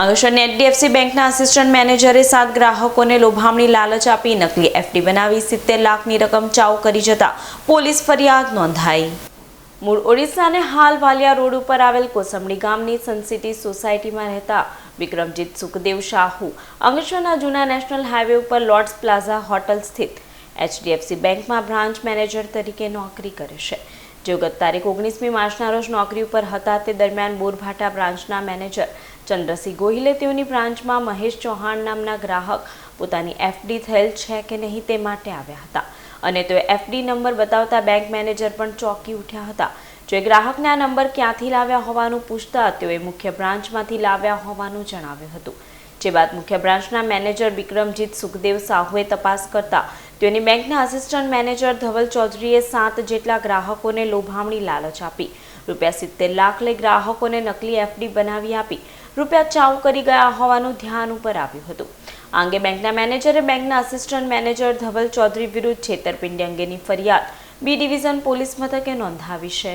અંગેશ્વરની HDFC બેંકના assistant મેનેજરે સાત ગ્રાહકોને લોભામણી લાલચ આપી નકલી એફડી બનાવી સિત્તેર લાખની રકમ ચાઉ કરી જતા પોલીસ ફરિયાદ નોંધાઈ. મૂળ ઓડિશાને હાલ વાલિયા રોડ ઉપર આવેલ કોસંબડી ગામની સનસિટી સોસાયટીમાં રહેતા વિક્રમજીત સુખદેવ શાહુ અંગેશ્વરના જૂના નેશનલ હાઈવે ઉપર લોર્ડ્સ પ્લાઝા હોટલ સ્થિત એચડીએફસી બેંકમાં બ્રાન્ચ મેનેજર તરીકે નોકરી કરે છે. જેઓ ગત તારીખ ઓગણીસમી માર્ચના રોજ નોકરી ઉપર હતા, તે દરમિયાન બોરભાટા બ્રાન્ચના મેનેજર ચંદ્રસિંહ ગોહિલે તેઓની બ્રાન્ચમાં મહેશ ચૌહાણ નામના ગ્રાહક પોતાની એફડી થયેલ છે કે નહીં તે માટે આવ્યા હતા. અને તેઓ એફડી નંબર બતાવતા બેંક મેનેજર પણ ચોંકી ઉઠ્યા હતા. જો ગ્રાહકને આ નંબર ક્યાંથી લાવ્યા હોવાનું પૂછતા તેઓએ મુખ્ય બ્રાન્ચમાંથી લાવ્યા હોવાનું જણાવ્યું હતું. જે બાદ મુખ્ય બ્રાન્ચના મેનેજર વિક્રમજીત સુખદેવ સાહુએ તપાસ કરતા તેઓની બેંકના આસિસ્ટન્ટ મેનેજર ધવલ ચૌધરીએ સાત જેટલા ગ્રાહકોને લોભામણી લાલચ આપી. રૂપિયા સિત્તેર લાખ લઈ ગ્રાહકોને નકલી એફડી બનાવી આપી. રૂપિયા ચાઉ કરી ગયા હોવાનું ધ્યાન ઉપર આવ્યું હતું. આ અંગે બેંકના મેનેજરે બેંકના આસિસ્ટન્ટ મેનેજર ધવલ ચૌધરી વિરુદ્ધ છેતરપિંડી અંગેની ફરિયાદ બી ડિવિઝન પોલીસ મથકે નોંધાવી છે.